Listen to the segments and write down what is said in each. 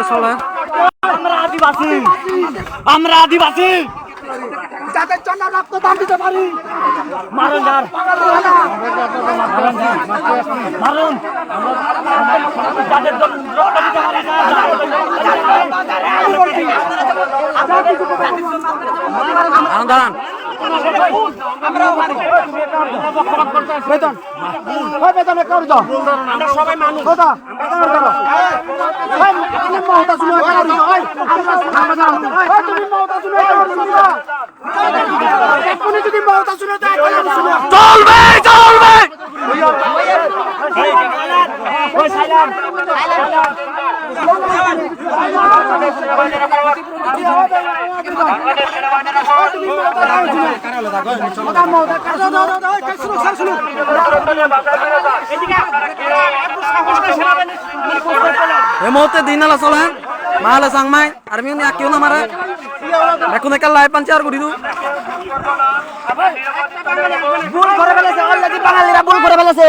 মুহূর্তে চলে। আমরা আদিবাসী। আমরা আদিবাসী। যাদের জন্য রক্তদান দিতে পারি। মারুন যার মারুন যাদের জন্য রক্ত দিতে পারি আনন্দান বেতন ওই বেতনে করে দাও আমরা সবাই মানুষ কথা বেতন করো ওই তুমি মহতা শুনে করো ওই ওই তুমি মহতা শুনে করো এখনই যদি মহতা শুনে তো আমি শুনে চলবে চলবে। ওই সাইলেন্ট এই মুহূর্তে চলে মালে সাংমাই আর মিউনি আকিও না মারে? এখন একটা লাই পাঞ্চে আর করি দু ভুল করে ফেলেছে বাঙালিরা ভুল করে ফেলেছে।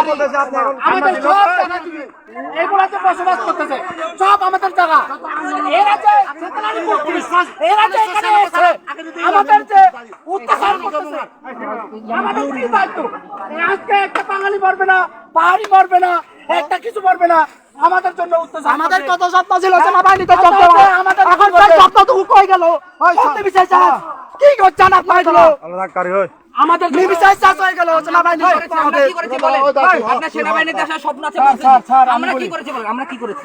আমাদের সব জায়গা জুড়ে এগুলাতে বসবাস করতেছে। সব আমাদের জায়গা। এরা যে এরা যে এখানে এসে আমাদের যে অত্যাচার করতেছে আমাদের কি দায়িত্ব? আজকে একটা বাঙালি না পাহাড়ি না একটা কিছু না আমাদের জন্য অত্যাচার আমাদের কত স্বপ্ন ছিল সেনাবাহিনীতে চলতে হবে আমাদের এখন গেল। করতে বিচার কি করছেন আপনার এগুলো? আমাদের নির্বিচার চাষ হয়ে গেল সেনাবাহিনী আমরা কি করেছি বলেন? আপনার সেনাবাহিনীতে আসার স্বপ্ন আছে। আমরা কি করেছি বলেন? আমরা কি করেছি?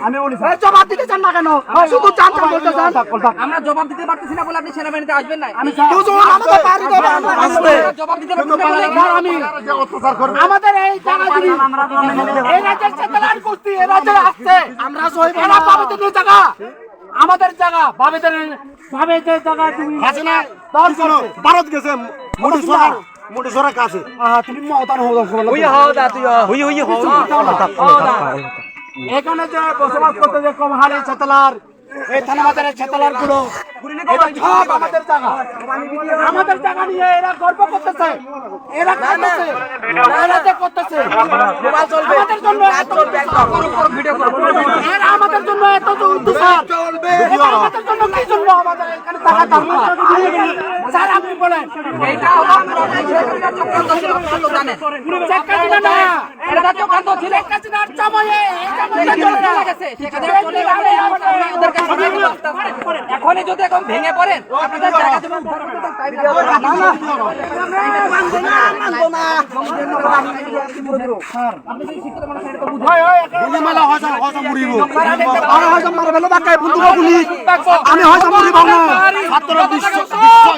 এই জবাব দিতে চান না কেন? শুধু জানতে বলতে চান। আমরা জবাব দিতে পারতেছি না বলে আপনি সেনাবাহিনীতে আসবেন না আমি আমাদের আসবে জবাব দিতে পারতেছি না বলে এবার আমি আমাদের এই জায়গা জুড়ি এই রাজ্যের চেতনার কুস্তি এই রাজ্যে আসছে। আমরা সই এরা বাবেদের জায়গা। আমাদের জায়গা বাবেদের জায়গা তুমি না ভারত গেছে। মোটি সরার কাছে তুমি হুই হাও দা তুই হুই হুই হাও এখানে যে বসবাস করতে যে কম হারে চেতলার এই গুলো। সব আমাদের জায়গা। আমাদের জায়গা নিয়ে এরা গর্ব করতেছে। এরা করতেছে। এরা করতেছে। আমাদের জন্য এত এরা আমাদের জন্য এত উদ্দেশ্য। চলবে। আমাদের জন্য কি জন্য আমাদের এখানে টাকা দরকার স্যার আপনি বলেন। এটা হলো আপনার চক্রান্ত ছিল, আপনি জানেন। চেক না। এখনই যদি এখন ভেঙে পড়েন আপনাদের জায়গা আর গুলি আমি না ছাত্র বিশ্ব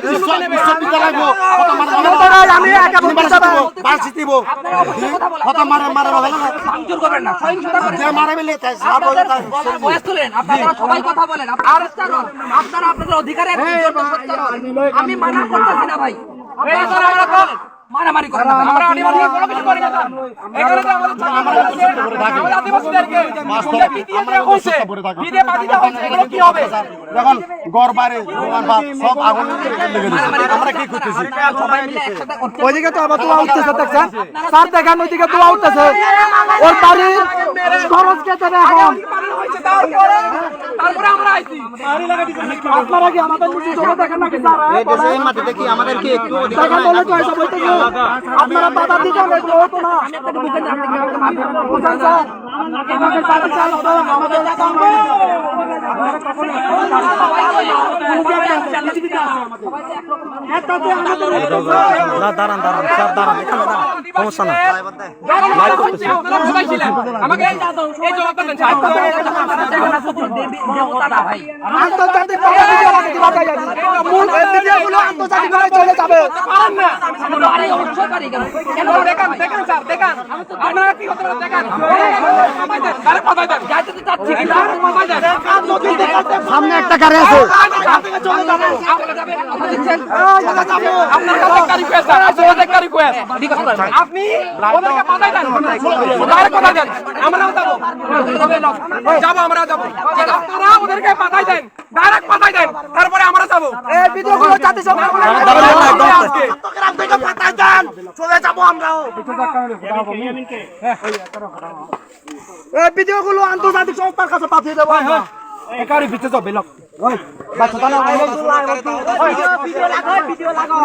বিশ্ব বিশ্ববিদ্যালয় আমি একা যাব বাস জিতিব আপনারা কথা মারে মারে ভালো ভাঙচুর করবেন না, সহিংসতা করবেন যে না। তাই সাপ হয়ে তাই গলার বয়স তুলেন আপনারা সবাই কথা বলেন আপনারা আপনারা আপনাদের অধিকারের। আমি মানা করতেছি না ভাই আপনারা মারামারি। মারামারি করেন না আমরা আদিবাসী কোনো কিছু করি না এখানে তো আমাদের আমাদের আদিবাসীদেরকে তোমরা পিটিয়ে দেওয়া হয়েছে, পিটিয়ে বাঁধি দেওয়া হয়েছে, এগুলো কি হবে? যখন গড় বাড়ে দোকান সব আগুন লেগে দিচ্ছে আমরা কি করতেছি? সবাই মিলে একসাথে করতে ওইদিকে তো আবার তোলা উঠতেছে দেখছেন? স্যার দেখেন ওইদিকে তোলা উঠতেছে। ওর বাড়ির খরচ কে দেবে এখন তারপরে আমরা আইছি। আপনারা কি আমাদের দেখেন নাকি স্যার? হ্যাঁ, মাটিতে কি আমাদেরকে একটু দেখেন বলে তো এসব হইতেছে। আপনারা বাধা দিচ্ছেন এগুলো হতো না আমাদের না দাঁড়ান দাঁড়ান স্যার দাঁড়ান এখানে দাঁড়ান সমস্যা না আপনারা সবাই ছিলেন আমাকে এই জবাবটা দেন সাহেব আন্তর্জাতিক মূল মিডিয়াগুলো আন্তর্জাতিকভাবে চলে যাবে পারেন না কেন কেন দেখান দেখান স্যার দেখান আপনারা কি করতে পারেন দেখান কথা দেন যাইতে তো চাচ্ছি দেন সামনে একটা গাড়ি আছে। আপনি পাঠাই দেন। ডাইরেক্ট কথা দেন? আমরাও যাব। যাব আমরা যাব। আপনারা ওদেরকে পাঠাই দেন। ডাইরেক্ট পাঠাই দেন। তারপরে আমরা যাব। এই ভিডিওগুলো জাতিসংঘ আজকে। চট্টগ্রাম পাঠাই দেন। চলে যাব আমরাও। এই ভিডিওগুলো আন্তর্জাতিক সংস্থার কাছে পাঠিয়ে দেবো একারি ভিতরে যাও বেলক ওই বাচ্চাটা না ভিডিও লাগাও ভিডিও লাগাও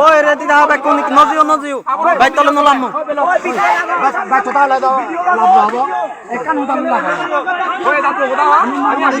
ওই রে দিদা হবে কোন নজিও নজিও ভাই তলে নলাম বাচ্চাটা লাগাও লাভ হব একান হতাম লাগাও ওই দাদু ওদা আমি মারি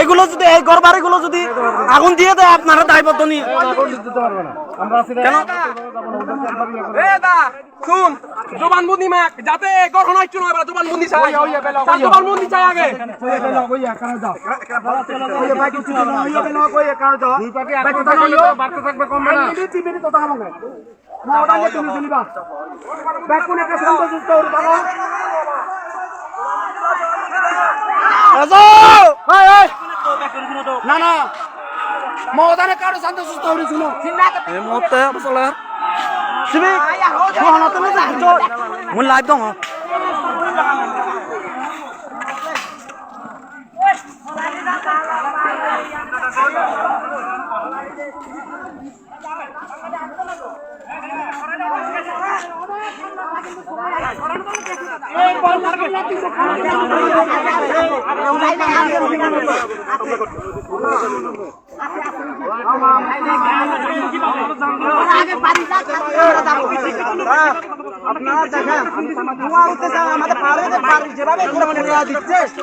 এগুলো যদি এই ঘর এগুলো যদি আগুন দিয়ে দেয় আপনারা দায়বদ্ধ নিয়ে। শুন জবানবন্দি যাতে গড়নায় চুন জবানবন্দি চাই জবানবন্দি চাই আগে। না না মহদানে কারও শান্ত সুস্থ হরি শুনো এই মুহূর্তে আসলে সিবি কোহনাতে না যাচ্ছো মই লাইভ দং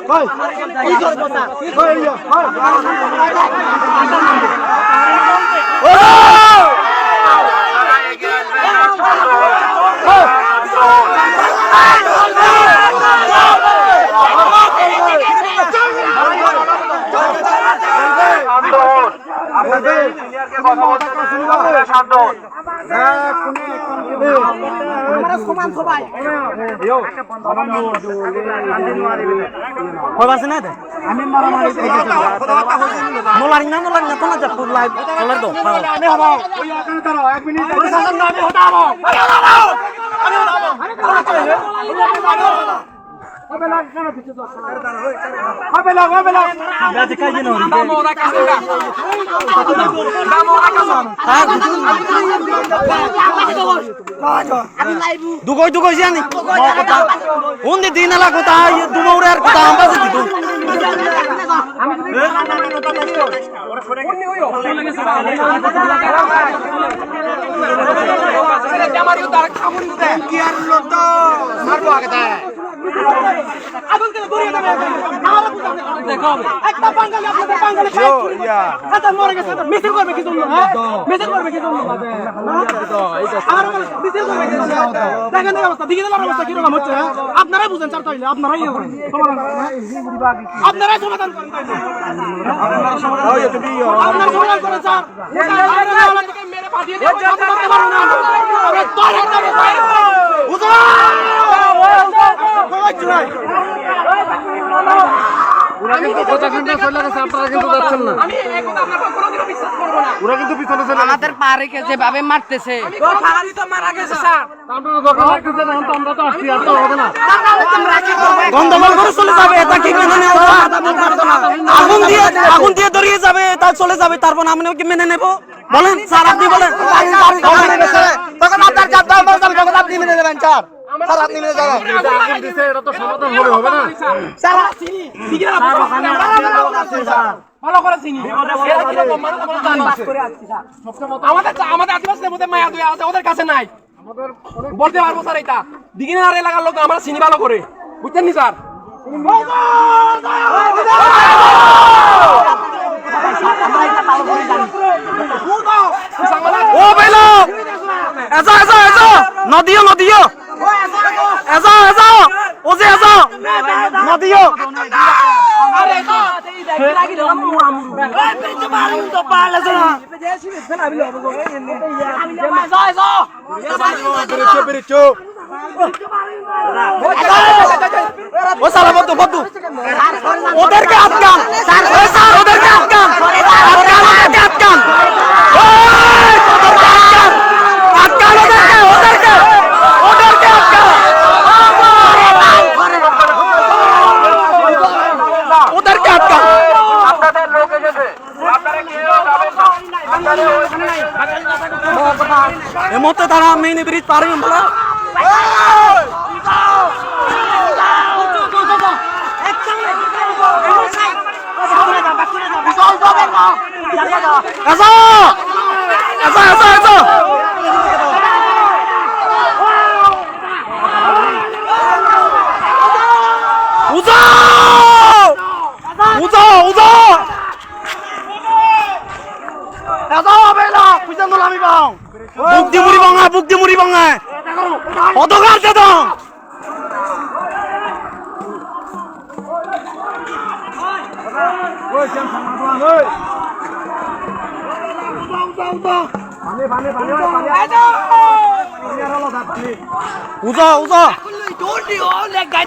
কই বাসে না দে আমি মারামারি নোলারি না নোলারি না তো না যাব লাইভ চলার দো আমি হব এক মিনিট প্রশাসন আমি হটাবো হবে লাগ কেন কিছু হবে লাগ হবে লাগ দাম ওরা কাছে দাম ওরা কাছে দুগই দুগই জানি কথা উন্দি দিন এলা কথা দুমৌরে আর কথা আমবাজি দিদু আমার তার খামুন কি আর লোক তো মারবো আগে হ্যাঁ হ্যাঁ? আপনারাই বুঝেন স্যার তাইলে আপনারাই ইয়ে হ্যাঁ? আপনারাই সমাধান করেন। আপনারা সমাধান করেন স্যার আমি এই কথা আপনারা কোনোদিনও বিশ্বাস করব না আমাদের পাড়িকে যেভাবে মারতেছে। ফালারি তো মারা গেছে স্যার গন্ধগোল করে চলে যাবে এটা কি মেনে নেব? আগুন দিয়ে আগুন দিয়ে যাবে তা চলে যাবে তারপর আমি কি মেনে নেব। বলেন স্যার আপনি বলেন। তখন আপনার চাপ তখন আপনি মেনে নেবেন স্যার। স্যার আপনি নিয়ে যান আগুন দিছে এটা তো সমাধান হবে হবে না। স্যার চিনি দিকে ভালো করে চিনি। এরা কীরকম মানুষ আমরা আমাদের আমাদের আদিবাসীদের মধ্যে মায়া দুয়া আছে ওদের কাছে নাই। বলতে পারব স্যার এটা। দিঘিনার এলাকার লোক আমরা চিনি ভালো করে। বুঝছেন নি স্যার? ও বেলো! এজা এজা নদিও নদিও! এজা এজা ও যে এজা বেরিয়েছো বেরিয়েছো ও সালা বদ্ধ বদ্ধ ওদেরকে আটকান। ওদেরকে আটকান। আটকান ওদেরকে আটকান ওই, ওদেরকে আটকান আটকান ওদেরকে ওদেরকে ওদেরকে আটকান ওদেরকে আটকান এই মুহূর্তে তারা মেইন ব্রিজ পারি আমরা এসো এসো এসো এসো উজো উজো উজো এসো বেলা পয়সা নল আমি পাও বুক দি মুড়ি বাঙা বুক দি মুড়ি বাঙা পদকার দে দাও উজো উজো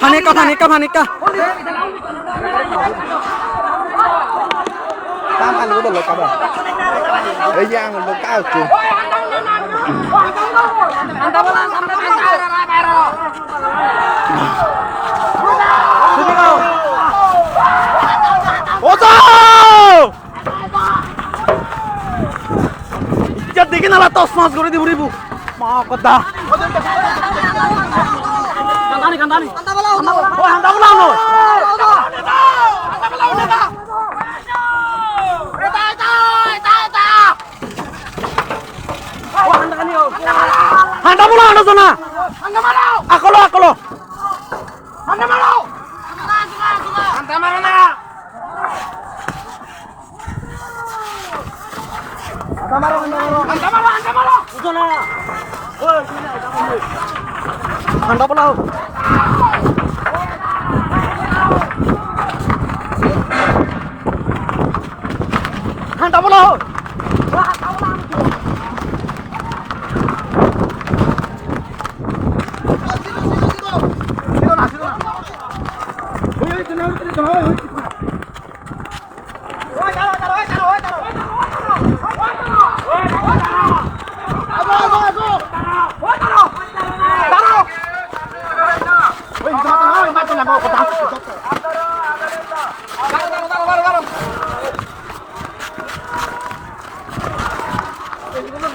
ফানিকা ফানিকা ফানিকা tam anh có được giang 오자! তস মাস করে দিব রিবু। মা কথা। কান্দানি কান্দানি। ও হান্দা বলা নো হান্দা বলা আনো জনা আকলো আকলো। 喊到不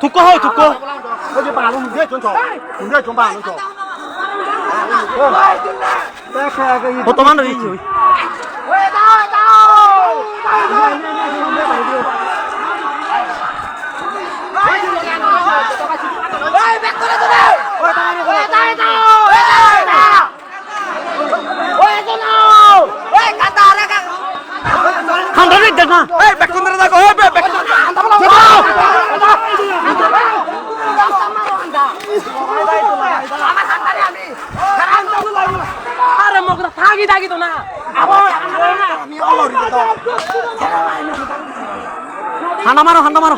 두꺼 하우 두꺼 거기 말은 문제 좀 줘. 문제 좀 봐. 좀 줘. 어, 또 만나 이지. 왜 나와 나와. 왜 백돌아 মগরা থাকি থাকি তো না ঠান্ডা মারো ঠান্ডা মারো